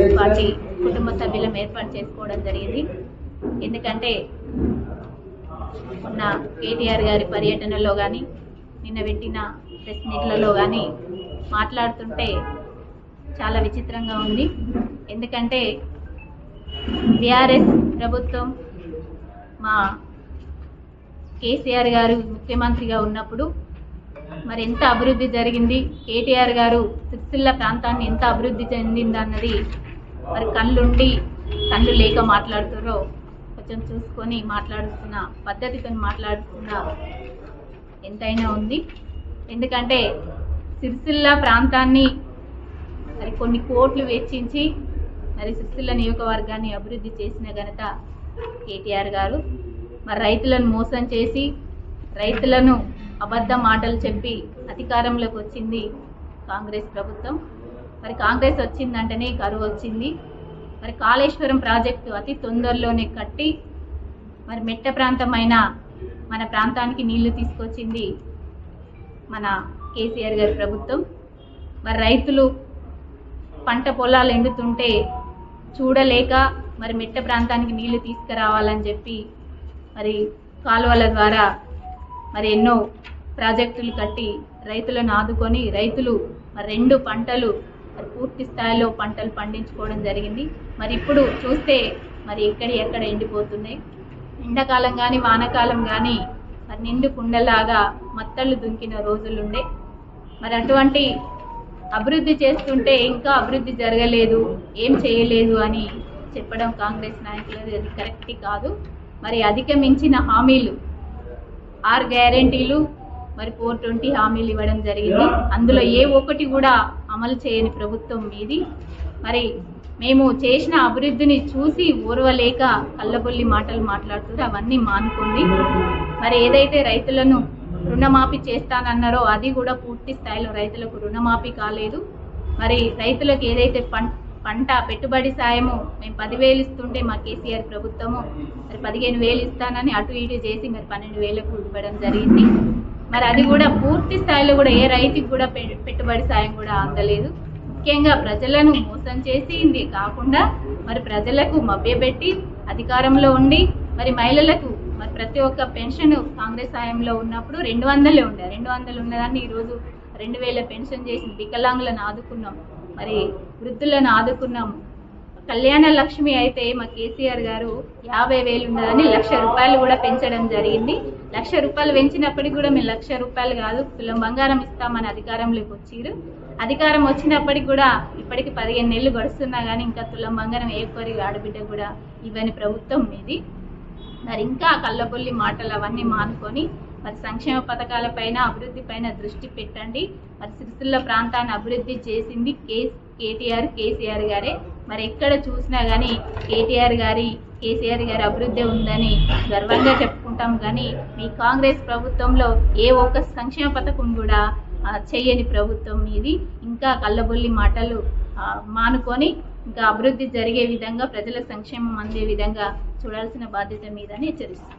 Congress party కుటుంబ సభ్యులం ఏర్పాటు చేసుకోవడం జరిగింది. ఎందుకంటే ఉన్న కేటీఆర్ గారి పర్యటనలో కానీ నిన్న పెట్టిన ప్రెస్ మీట్లలో కానీ మాట్లాడుతుంటే చాలా విచిత్రంగా ఉంది. ఎందుకంటే బీఆర్ఎస్ ప్రభుత్వం మా కేసీఆర్ గారు ముఖ్యమంత్రిగా ఉన్నప్పుడు మరి ఎంత అభివృద్ధి జరిగింది కేటీఆర్ గారు సిరిసిల్ల ప్రాంతాన్ని ఎంత అభివృద్ధి చెందిందన్నది మరి కళ్ళుండి కళ్ళు లేక మాట్లాడుతారో కొంచెం చూసుకొని మాట్లాడుతున్న పద్ధతితో మాట్లాడుతున్న ఎంతైనా ఉంది. ఎందుకంటే సిరిసిల్ల ప్రాంతాన్ని మరి కొన్ని కోట్లు వెచ్చించి మరి సిరిసిల్ల నియోజకవర్గాన్ని అభివృద్ధి చేసిన ఘనత కేటీఆర్ గారు. మరి రైతులను మోసం చేసి రైతులను అబద్ధ మాటలు చెప్పి అధికారంలోకి వచ్చింది కాంగ్రెస్ ప్రభుత్వం. మరి కాంగ్రెస్ వచ్చిందంటేనే కరువు వచ్చింది. మరి కాళేశ్వరం ప్రాజెక్టు అతి తొందరలోనే కట్టి మరి మెట్ట ప్రాంతమైన మన ప్రాంతానికి నీళ్ళు తీసుకొచ్చింది మన కేసీఆర్ గారి ప్రభుత్వం. మరి రైతులు పంట పొలాలు ఎండుతుంటే చూడలేక మరి మెట్ట ప్రాంతానికి నీళ్ళు తీసుకురావాలని చెప్పి మరి కాలువల ద్వారా మరి ఎన్నో ప్రాజెక్టులు కట్టి రైతులను ఆదుకొని రైతులు మరి రెండు పంటలు మరి పూర్తి స్థాయిలో పంటలు పండించుకోవడం జరిగింది. మరి ఇప్పుడు చూస్తే మరి ఎక్కడ ఎక్కడ ఎండిపోతున్నాయి. ఎండాకాలం కానీ వానకాలం కానీ మరి నిండు కుండలాగా మత్తళ్ళు దుంకిన రోజులుండే. మరి అటువంటి అభివృద్ధి చేస్తుంటే ఇంకా అభివృద్ధి జరగలేదు. ఏం చేయలేదు అని చెప్పడం కాంగ్రెస్ నాయకులది అది కరెక్ట్ కాదు. మరి అధిగమించిన హామీలు ఆరు గ్యారంటీలు మరి ఫోర్ ట్వంటీ హామీలు ఇవ్వడం జరిగింది. అందులో ఏ ఒక్కటి కూడా అమలు చేయని ప్రభుత్వం మీది. మరి మేము చేసిన అభివృద్ధిని చూసి ఓర్వలేక కళ్ళబొల్లి మాటలు మాట్లాడుతుంటే అవన్నీ మానుకోండి. మరి ఏదైతే రైతులను రుణమాఫీ చేస్తానన్నారో అది కూడా పూర్తి స్థాయిలో రైతులకు రుణమాఫీ కాలేదు. మరి రైతులకు ఏదైతే పంట పెట్టుబడి సాయము మేము పదివేలు ఇస్తుంటే మా కేసీఆర్ ప్రభుత్వము మరి పదిహేను వేలు ఇస్తానని అటు ఇటు చేసి మరి పన్నెండు వేలకు ఇవ్వడం జరిగింది. మరి అది కూడా పూర్తి స్థాయిలో కూడా ఏ రైతుకి కూడా పె- పెట్టుబడి సాయం కూడా అందలేదు. ముఖ్యంగా ప్రజలను మోసం చేసింది కాకుండా మరి ప్రజలకు మభ్యపెట్టి అధికారంలో ఉండి మరి మహిళలకు మరి ప్రతి ఒక్క పెన్షన్ కాంగ్రెస్ హయాంలో ఉన్నప్పుడు రెండు వందలే ఉండే. రెండు వందలు ఉన్నదాన్ని ఈరోజు రెండు వేల పెన్షన్ చేసి వికలాంగులను ఆదుకున్నాం. మరి వృద్ధులను ఆదుకున్నాం. కళ్యాణ లక్ష్మి అయితే మా కేసీఆర్ గారు యాభై వేలు ఉన్నదని లక్ష రూపాయలు కూడా పెంచడం జరిగింది. లక్ష రూపాయలు పెంచినప్పటికి కూడా మేము లక్ష రూపాయలు కాదు తులం బంగారం ఇస్తామని అధికారంలోకి వచ్చిరు అధికారం వచ్చినప్పటికి కూడా ఇప్పటికి పదిహేను నెలలు గడుస్తున్నా కానీ ఇంకా తులం బంగారం ఏ ఒక్కరి ఆడబిడ్డ కూడా ఇవ్వని ప్రభుత్వం మీది. మరి ఇంకా కళ్ళబొల్లి మాటలు అవన్నీ మానుకొని మరి సంక్షేమ పథకాలపైన అభివృద్ధి పైన దృష్టి పెట్టండి. మరి సిరిసిల్ల ప్రాంతాన్ని అభివృద్ధి చేసింది కే కేటీఆర్ కేసీఆర్ గారే. మరి ఎక్కడ చూసినా కానీ కేటీఆర్ గారి కేసీఆర్ గారి అభివృద్ధి ఉందని గర్వంగా చెప్పుకుంటాం. కానీ మీ కాంగ్రెస్ ప్రభుత్వంలో ఏ ఒక్క సంక్షేమ పథకం కూడా చేయని ప్రభుత్వం ఇది. ఇంకా కళ్ళబొల్లి మాటలు మానుకొని ఇంకా అభివృద్ధి జరిగే విధంగా ప్రజల సంక్షేమం అందే విధంగా చూడాల్సిన బాధ్యత మీదని హెచ్చరిస్తాను